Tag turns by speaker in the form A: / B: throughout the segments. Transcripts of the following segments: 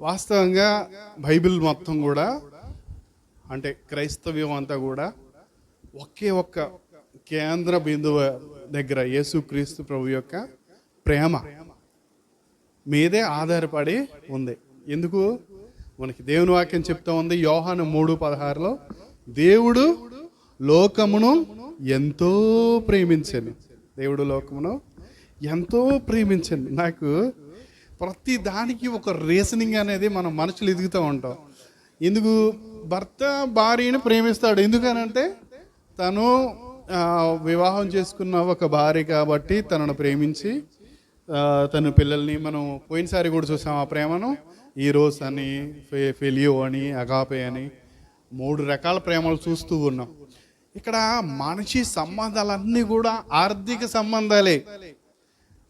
A: వాస్తవంగా బైబిల్ మొత్తం కూడా అంటే క్రైస్తవ్యం అంతా కూడా ఒకే ఒక్క కేంద్ర బిందువు దగ్గర యేసుక్రీస్తు ప్రభు యొక్క ప్రేమ మీదే ఆధారపడి ఉంది. ఎందుకు? మనకి దేవుని వాక్యం చెప్తా ఉంది యోహాను మూడు పదహారులో దేవుడు లోకమును ఎంతో ప్రేమించండి దేవుడు లోకమును ఎంతో ప్రేమించండి నాకు ప్రతి దానికి ఒక రీజనింగ్ అనేది మనం మనుషులు ఎదుగుతూ ఉంటాం. ఎందుకు? భర్త భార్యను ప్రేమిస్తాడు. ఎందుకనంటే తను వివాహం చేసుకున్న ఒక భార్య కాబట్టి తనను ప్రేమించి తన పిల్లల్ని మనం పోయినసారి కూడా చూసాం ఆ ప్రేమను. ఈ అని ఫె ఫెలియో అని అగాపే అని మూడు రకాల ప్రేమలు చూస్తూ ఉన్నాం. ఇక్కడ మనిషి సంబంధాలన్నీ కూడా ఆర్థిక సంబంధాలే.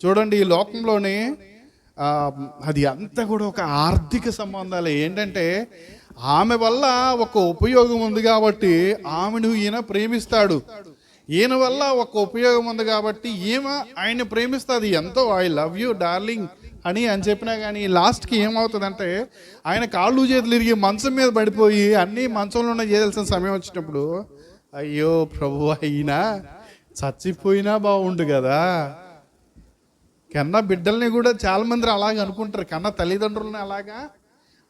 A: చూడండి ఈ లోకంలోనే అది అంతా కూడా ఒక ఆర్థిక సంబంధాలే. ఏంటంటే ఆమె వల్ల ఒక ఉపయోగం ఉంది కాబట్టి ఆమెను ఈయన ప్రేమిస్తాడు. ఈయన వల్ల ఒక ఉపయోగం ఉంది కాబట్టి ఈమె ఆయన ప్రేమిస్తుంది. ఎంతో ఐ లవ్ యూ డార్లింగ్ అని అని చెప్పినా కానీ లాస్ట్కి ఏమవుతుందంటే ఆయన కాళ్ళు చేతులు ఇరిగి మంచం మీద పడిపోయి అన్నీ మంచంలోనే చేయాల్సిన సమయం వచ్చినప్పుడు అయ్యో ప్రభు అయినా చచ్చిపోయినా బాగుండు కదా. కన్న బిడ్డల్ని కూడా చాలా మంది అలాగ అనుకుంటారు. కన్న తల్లిదండ్రులని అలాగా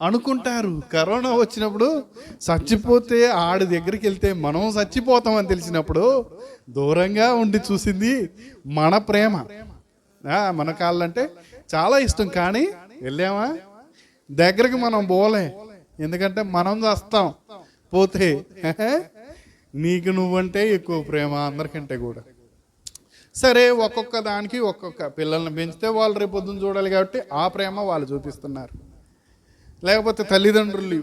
A: అనుకుంటారు. కరోనా వచ్చినప్పుడు చచ్చిపోతే ఆడి దగ్గరికి వెళ్తే మనం చచ్చిపోతామని తెలిసినప్పుడు దూరంగా ఉండి చూసింది మన ప్రేమ. మన కాళ్ళంటే చాలా ఇష్టం. కానీ వెళ్ళామా? దగ్గరికి మనం పోలే. ఎందుకంటే మనం చేస్తాం. పోతే నీకు నువ్వంటే ఎక్కువ ప్రేమ అందరికంటే కూడా. సరే ఒక్కొక్క దానికి ఒక్కొక్క పిల్లల్ని పెంచితే వాళ్ళు రేపు పొద్దున్న చూడాలి కాబట్టి ఆ ప్రేమ వాళ్ళు చూపిస్తున్నారు. లేకపోతే తల్లిదండ్రులు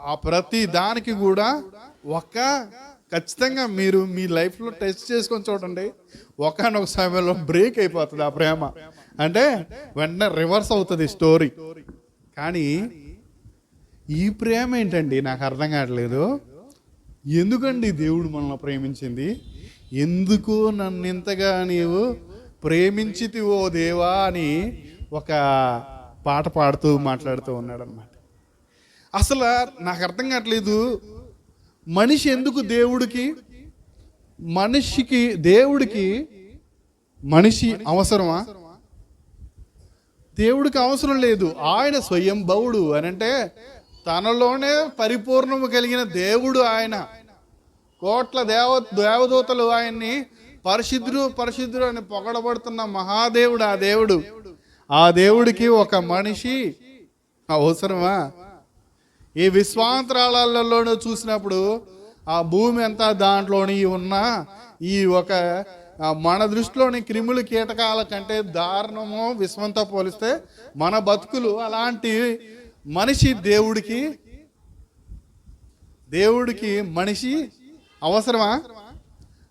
A: ఆ ప్రతి దానికి కూడా ఒక ఖచ్చితంగా మీరు మీ లైఫ్లో టెస్ట్ చేసుకొని చూడండి. ఒకనొక సమయంలో బ్రేక్ అయిపోతుంది ఆ ప్రేమ. అంటే వెంటనే రివర్స్ అవుతుంది స్టోరీ. కానీ ఈ ప్రేమ ఏంటండి? నాకు అర్థం కావట్లేదు. ఎందుకండి దేవుడు మనల్ని ప్రేమించింది? ఎందుకు నన్ను ఇంతగా నీవు ప్రేమించితివో దేవా అని ఒక పాట పాడుతూ మాట్లాడుతూ ఉన్నాడనమాట అసలు నాకు అర్థం కావట్లేదు. మనిషి ఎందుకు దేవుడికి? మనిషికి దేవుడికి మనిషి అవసరమా? దేవుడికి అవసరం లేదు. ఆయన స్వయం భవుడు అని అంటే తనలోనే పరిపూర్ణము కలిగిన దేవుడు ఆయన. కోట్ల దేవ దేవదూతలు ఆయన్ని పరిశుద్ధుడు పరిశుద్ధుడు అని పొగడబడుతున్న మహాదేవుడు ఆ దేవుడు. ఆ దేవుడికి ఒక మనిషి అవసరమా? ఈ విశ్వాంతరాళాలలోనూ చూసినప్పుడు ఆ భూమి అంతా దాంట్లోని ఉన్న ఈ ఒక మన దృష్టిలోని క్రిములు కీటకాల కంటే దారుణము విశ్వంతో పోలిస్తే మన బతుకులు అలాంటి మనిషి దేవుడికి దేవుడికి మనిషి అవసరమా?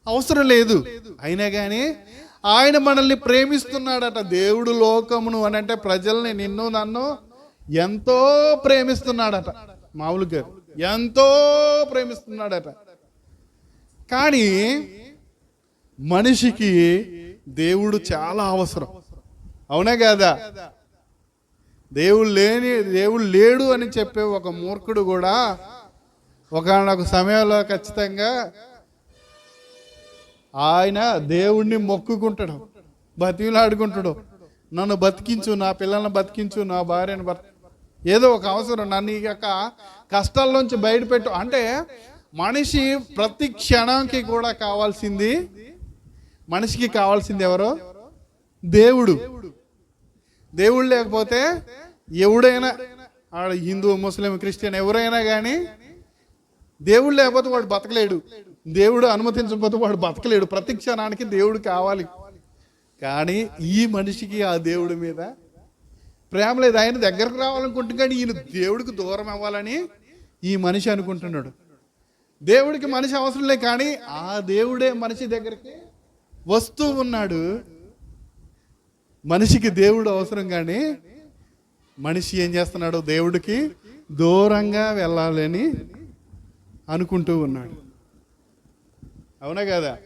A: అవసరం లేదు. అయినా కానీ ఆయన మనల్ని ప్రేమిస్తున్నాడట. దేవుడు లోకమును అని అంటే ప్రజల్ని నిన్ను నన్ను ఎంతో ప్రేమిస్తున్నాడట. మామూలుగా ఎంతో ప్రేమిస్తున్నాడట. కానీ మనిషికి దేవుడు చాలా అవసరం. అవునా కదా? దేవుడు లేని దేవుడు లేడు అని చెప్పే ఒక మూర్ఖుడు కూడా ఒకనొక సమయంలో ఖచ్చితంగా ఆయన దేవుణ్ణి మొక్కుకుంటాడు. బతిలాడుకుంటాడు నన్ను బతికించు నా పిల్లల్ని బతికించు నా భార్యను బతి ఏదో ఒక అవసరం. నన్ను ఈ యొక్క కష్టాల్లోంచి బయటపెట్టు. అంటే మనిషి ప్రతి క్షణంకి కూడా కావాల్సింది మనిషికి కావాల్సింది ఎవరు? దేవుడు. దేవుడు లేకపోతే ఎవడైనా ఆడ హిందూ ముస్లిం క్రిస్టియన్ ఎవరైనా కానీ దేవుడు లేకపోతే వాడు బతకలేడు. దేవుడు అనుమతించకపోతే వాడు బతకలేడు. ప్రతి క్షణానికి దేవుడు కావాలి. కానీ ఈ మనిషికి ఆ దేవుడి మీద ప్రేమ లేదు. ఆయన దగ్గరకు రావాలనుకుంటుంది కానీ ఈయన దేవుడికి దూరం అవ్వాలని ఈ మనిషి అనుకుంటున్నాడు. దేవుడికి మనిషి అవసరం లేదు కానీ ఆ దేవుడే మనిషి దగ్గరికి వస్తూ ఉన్నాడు. మనిషికి దేవుడు అవసరం కానీ మనిషి ఏం చేస్తున్నాడు? దేవుడికి దూరంగా వెళ్ళాలని అనుకుంటూ ఉన్నాడు. అవునా కదా?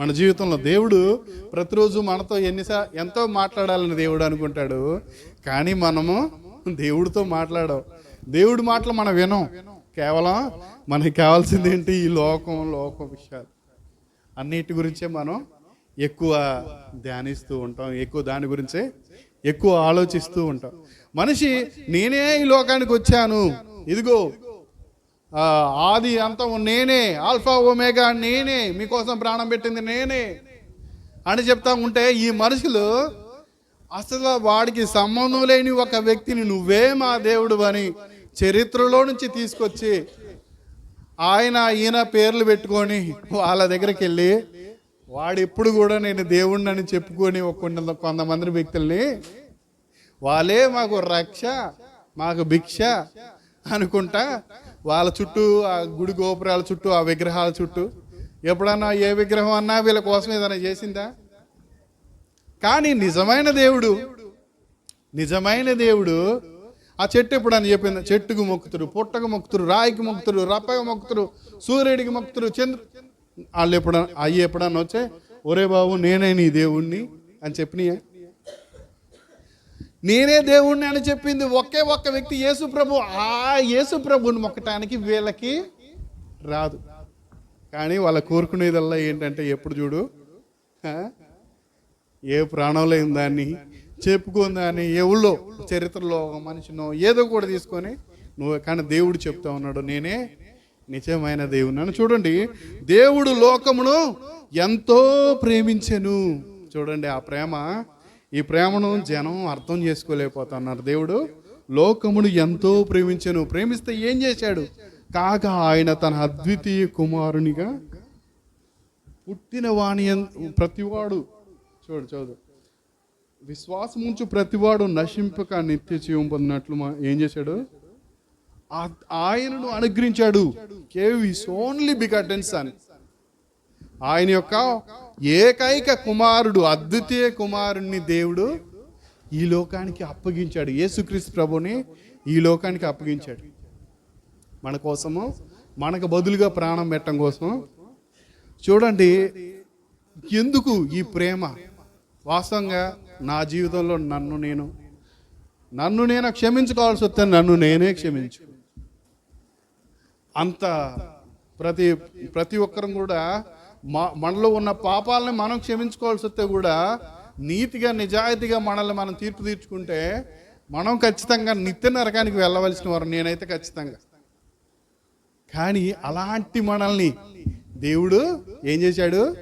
A: మన జీవితంలో దేవుడు ప్రతిరోజు మనతో ఎన్నిసా ఎంతో మాట్లాడాలని దేవుడు అనుకుంటాడు. కానీ మనము దేవుడితో మాట్లాడవు. దేవుడి మాటలు మనం వినం కేవలం మనకి కావాల్సింది ఏంటి? ఈ లోకం లోకం విషయాలు. అన్నిటి గురించే మనం ఎక్కువ ధ్యానిస్తూ ఉంటాం. ఎక్కువ దాని గురించే ఎక్కువ ఆలోచిస్తూ ఉంటాం. మనిషి నేనే ఈ లోకానికి వచ్చాను. ఇదిగో ఆది అంతం నేనే ఆల్ఫా ఒమేగా నేనే మీకోసం ప్రాణం పెట్టింది నేనే అని చెప్తా ఉంటే ఈ మనుషులు అసలు వాడికి సంబంధం లేని ఒక వ్యక్తిని నువ్వే మా దేవుడు అని చరిత్రలో నుంచి తీసుకొచ్చి ఆయన ఈయన పేర్లు పెట్టుకొని వాళ్ళ దగ్గరికి వెళ్ళి వాడు ఎప్పుడు కూడా నేను దేవుడిని అని చెప్పుకొని ఒక కొంత కొంతమంది వ్యక్తుల్ని వాళ్ళే మాకు రక్ష మాకు భిక్ష అనుకుంటా వాళ్ళ చుట్టూ ఆ గుడి గోపురాల చుట్టూ ఆ విగ్రహాల చుట్టూ. ఎప్పుడన్నా ఏ విగ్రహం అన్నా వీళ్ళ కోసం ఏదైనా చేసిందా? కానీ నిజమైన దేవుడు నిజమైన దేవుడు ఆ చెట్టు ఎప్పుడు అని చెప్పింది? చెట్టుకు మొక్కుతురు పుట్టకు మొక్కుతురు రాయికి మొక్కుతురు రప్పకు మొక్కుతురు సూర్యుడికి మొక్కుతురు చంద్రు వాళ్ళు ఎప్పుడన్నా అయ్యి ఎప్పుడన్నా వచ్చే ఒరే బాబు నేనే నీ దేవుణ్ణి అని చెప్పినాయా? నేనే దేవుణ్ణి అని చెప్పింది ఒకే ఒక్క వ్యక్తి యేసు ప్రభు. ఆ యేసు ప్రభుని మొక్కటానికి వీళ్ళకి రాదు. కానీ వాళ్ళ కోరుకునేదల్లా ఏంటంటే ఎప్పుడు చూడు? ఏ ప్రాణం లేని దాన్ని చెప్పుకుందాన్ని ఎవళ్ళో చరిత్రలో ఒక మనిషినో ఏదో కూడా తీసుకొని నువ్వు కానీ దేవుడు చెప్తా ఉన్నాడు నేనే నిజమైన దేవుని అని చూడండి. దేవుడు లోకమును ఎంతో ప్రేమించెను. చూడండి ఆ ప్రేమ ఈ ప్రేమను జనం అర్థం చేసుకోలేకపోతున్నారు. దేవుడు లోకమును ఎంతో ప్రేమించాను. ప్రేమిస్తే ఏం చేశాడు? కాగా ఆయన తన అద్వితీయ కుమారునిగా పుట్టిన వాణి ప్రతివాడు చూడు చూడు. విశ్వాసం ఉంచు ప్రతివాడు నశింపక నిత్య జీవం పొందినట్లు మా- ఏం చేశాడు? ఆ- ఆయనను అనుగ్రహించాడు. కేవ్ ఇస్ ఓన్లీ బిగటన్ అని ఆయన యొక్క ఏకైక కుమారుడు అద్వితీయ కుమారుణ్ణి దేవుడు ఈ లోకానికి అప్పగించాడు. యేసుక్రీస్తు ప్రభుని ఈ లోకానికి అప్పగించాడు. మన కోసము మనకు బదులుగా ప్రాణం పెట్టడం కోసం చూడండి ఎందుకు ఈ ప్రేమ? వాస్తవంగా నా జీవితంలో నన్ను నేను నన్ను నేను క్షమించుకోవాల్సి వస్తే నన్ను నేనే క్షమించు. అంత ప్రతి ప్రతి ఒక్కరం కూడా మనలో ఉన్న పాపాలని మనం క్షమించుకోవాల్సి వస్తే కూడా నీతిగా నిజాయితీగా మనల్ని మనం తీర్పు తీర్చుకుంటే మనం ఖచ్చితంగా నిత్య నరకానికి వెళ్ళవలసిన వారు నేనైతే ఖచ్చితంగా. కానీ అలాంటి మనల్ని దేవుడు ఏం చేశాడు?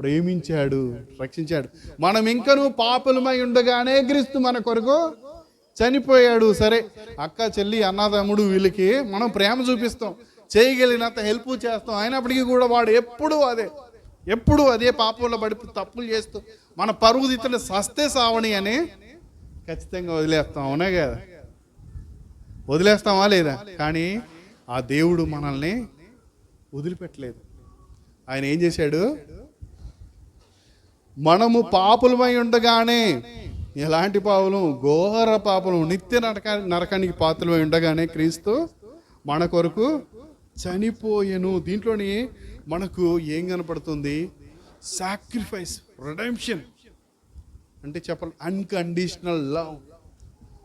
A: ప్రేమించాడు రక్షించాడు. మనం ఇంకనూ పాపలమై ఉండగానే క్రీస్తు మన కొరకు చనిపోయాడు. సరే అక్క చెల్లి అన్నదమ్ముడు వీళ్ళకి మనం ప్రేమ చూపిస్తాం. చేయగలిగినంత హెల్ప్ చేస్తాం. అయినప్పటికీ కూడా వాడు ఎప్పుడు అదే. ఎప్పుడు అదే పాపంలో పడి తప్పులు చేస్తూ మన పరుగు దిత్తులు సస్తే సావని అని ఖచ్చితంగా వదిలేస్తాం. అవునా కదా? వదిలేస్తామా లేదా? కానీ ఆ దేవుడు మనల్ని వదిలిపెట్టలేదు. ఆయన ఏం చేశాడు? మనము పాపులమై ఉండగానే ఎలాంటి పాపులు ఘోర పాపలు. నిత్య నరక నరకానికి పాత్రలమై ఉండగానే క్రీస్తు మన కొరకు చనిపోయెను. దీంట్లోని మనకు ఏం కనపడుతుంది? సాక్రిఫైస్ రిడెంప్షన్ అంటే చెప్పాలి అన్కండిషనల్ లవ్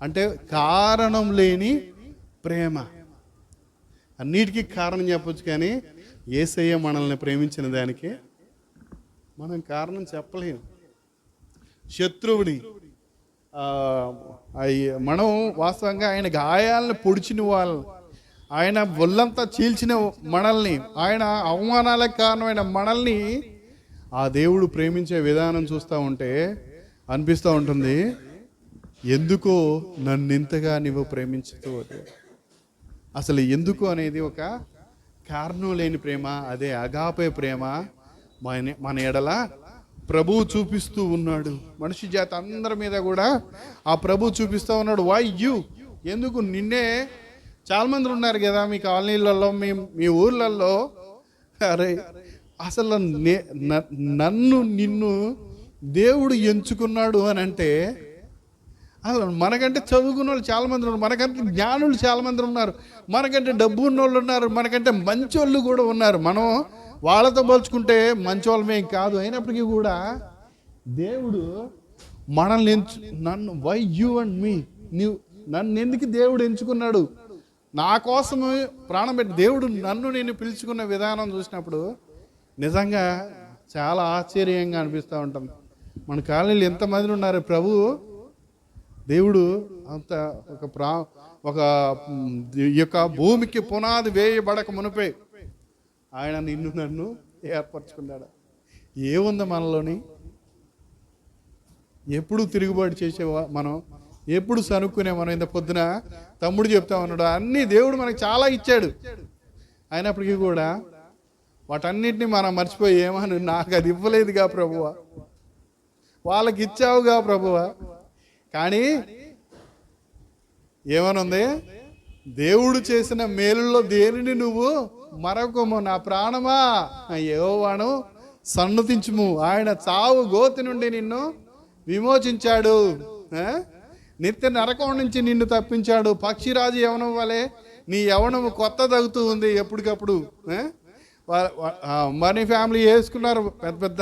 A: అంటే కారణం లేని ప్రేమ. అన్నిటికీ కారణం చెప్పొచ్చు కానీ ఏసయ్య మనల్ని ప్రేమించిన దానికి మనం కారణం చెప్పలేము శత్రువుని మనం వాస్తవంగా ఆయన గాయాలను పొడిచిన వాళ్ళు. ఆయన ఒళ్ళంతా చీల్చిన మనల్ని ఆయన అవమానాలకు కారణమైన మనల్ని ఆ దేవుడు ప్రేమించే విధానం చూస్తూ ఉంటే అనిపిస్తూ ఉంటుంది ఎందుకో నన్ను ఇంతగా నువ్వు ప్రేమించుతూ అసలు ఎందుకు అనేది ఒక కారణం లేని ప్రేమ అదే అగాపే ప్రేమ మన మన ఎడల ప్రభువు చూపిస్తూ ఉన్నాడు. మనిషి జాతి అందరి మీద కూడా ఆ ప్రభు చూపిస్తూ ఉన్నాడు. వై యూ ఎందుకు నిన్నే చాలా మంది ఉన్నారు కదా మీ కాలనీలలో మీ మీ ఊర్లలో. అరే అసలు నే- నన్ను నిన్ను దేవుడు ఎంచుకున్నాడు అని అంటే అసలు మనకంటే చదువుకున్న వాళ్ళు చాలా మంది ఉన్నారు మనకంటే జ్ఞానులు చాలా మంది ఉన్నారు మనకంటే డబ్బు ఉన్న వాళ్ళు ఉన్నారు మనకంటే మంచి వాళ్ళు కూడా ఉన్నారు. మనం వాళ్ళతో పోల్చుకుంటే మంచి వాళ్ళమేం కాదు అయినప్పటికీ కూడా దేవుడు మనల్ని ఎంచు నన్ను వై యూ అండ్ మీ నీవు నన్ను ఎందుకు దేవుడు ఎంచుకున్నాడు? నా కోసం ప్రాణం పెట్టి దేవుడు నన్ను నేను పిలుచుకున్న విధానం చూసినప్పుడు నిజంగా చాలా ఆశ్చర్యంగా అనిపిస్తూ ఉంటుంది. మన కాలనీలు ఎంతమంది ఉన్నారు? ప్రభు దేవుడు అంత ఒక ప్రా ఒక ఈ యొక్క భూమికి పునాది వేయబడక మునిపే ఆయన నిన్ను నన్ను ఏర్పరచుకున్నాడు. ఏముంది మనలోని? ఎప్పుడు తిరుగుబాటు చేసేవా మనం? ఎప్పుడు సనుక్కునే మనం ఇంత పొద్దున? తమ్ముడు చెప్తా ఉన్నాడు అన్నీ దేవుడు మనకు చాలా ఇచ్చాడు. అయినప్పటికీ కూడా వాటన్నిటిని మనం మర్చిపోయి ఏమని నాకు అది ఇవ్వలేదుగా ప్రభువ. వాళ్ళకి ఇచ్చావుగా ప్రభువ. కానీ ఏమనుంది? దేవుడు చేసిన మేలుల్లో దేనిని నువ్వు మరొకము నా ప్రాణమా? యోవాను సన్నతించుము. ఆయన చావు గోతి నుండి నిన్ను విమోచించాడు. నిత్య నరకం నుంచి నిన్ను తప్పించాడు. పక్షిరాజు యవనం వలె నీ యవనము కొత్త తగ్గుతూ ఉంది ఎప్పటికప్పుడు ఆ? మనీ ఫ్యామిలీ వేసుకున్నారు. పెద్ద పెద్ద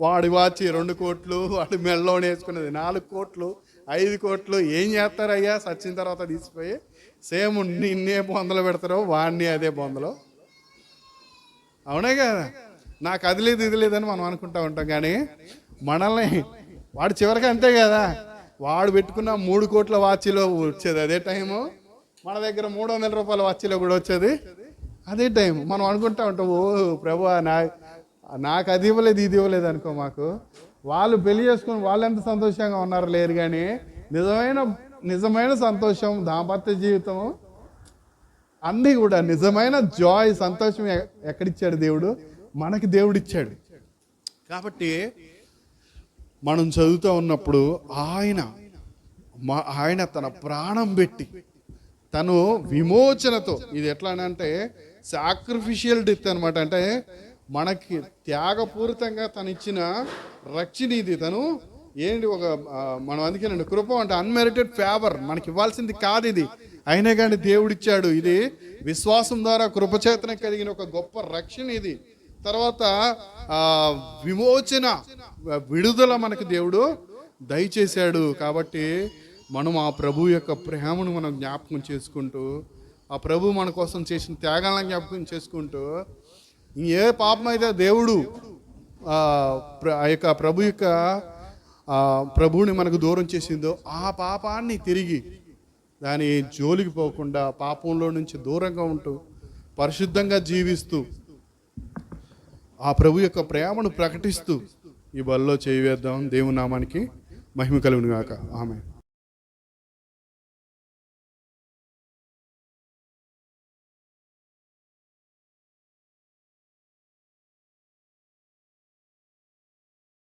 A: వాడి వాచి రెండు కోట్లు వాడి మెల్లోని వేసుకున్నది నాలుగు కోట్లు ఐదు కోట్లు. ఏం చేస్తారయ్యా? సచ్చిన తర్వాత తీసిపోయి సేమ్ నిన్నే బొందలు పెడతారో వాడిని అదే బొందలో. అవునే కదా? నాకు అది లేదు ఇది లేదని మనం అనుకుంటా ఉంటాం. కానీ మనల్ని వాడు చివరికి అంతే కదా? వాడు పెట్టుకున్న మూడు కోట్ల వాచ్లో వచ్చేది అదే టైము. మన దగ్గర మూడు వందల రూపాయల వాచ్లో కూడా వచ్చేది అదే టైం మనం అనుకుంటా ఉంటాం ఓ ప్రభు నా నాకు అది ఇవ్వలేదు ఇది ఇవ్వలేదు అనుకో మాకు. వాళ్ళు పెళ్ళి చేసుకుని వాళ్ళు ఎంత సంతోషంగా ఉన్నారు లేరు కానీ నిజమైన నిజమైన సంతోషం దాంపత్య జీవితం అన్నీ కూడా నిజమైన జాయ్ సంతోషం ఎక్కడిచ్చాడు దేవుడు? మనకి దేవుడిచ్చాడు. కాబట్టి మనం చదువుతూ ఉన్నప్పుడు ఆయన మా ఆయన తన ప్రాణం పెట్టి తను విమోచనతో ఇది ఎట్లా అంటే సాక్రిఫిషియల్ డెత్ అనమాట అంటే మనకి త్యాగపూరితంగా తను ఇచ్చిన రక్షణ ఇది. తను ఏంటి ఒక మనం అందుకేనండి కృప అంటే అన్మెరిటెడ్ ఫేవర్ మనకి ఇవ్వాల్సింది కాదు ఇది. అయినా కానీ దేవుడిచ్చాడు ఇది. విశ్వాసం ద్వారా కృపచేతన కలిగిన ఒక గొప్ప రక్షణ ఇది. తర్వాత విమోచన విడుదల మనకి దేవుడు దయచేశాడు. కాబట్టి మనం ఆ ప్రభు యొక్క ప్రేమను మనం జ్ఞాపకం చేసుకుంటూ ఆ ప్రభు మన కోసం చేసిన త్యాగాలను జ్ఞాపకం చేసుకుంటూ ఏ పాపం అయితే దేవుడు ఆ ప్ర- ఆ యొక్క ప్రభు యొక్క ప్రభువుని మనకు దూరం చేసిందో ఆ పాపాన్ని తిరిగి దాని జోలికి పోకుండా పాపంలో నుంచి దూరంగా ఉంటూ పరిశుద్ధంగా జీవిస్తూ ఆ ప్రభు యొక్క ప్రేమను ప్రకటిస్తూ ఈ బల్లో చేయవేద్దాం దేవునామానికి మహిమ కలుగును గాక ఆమె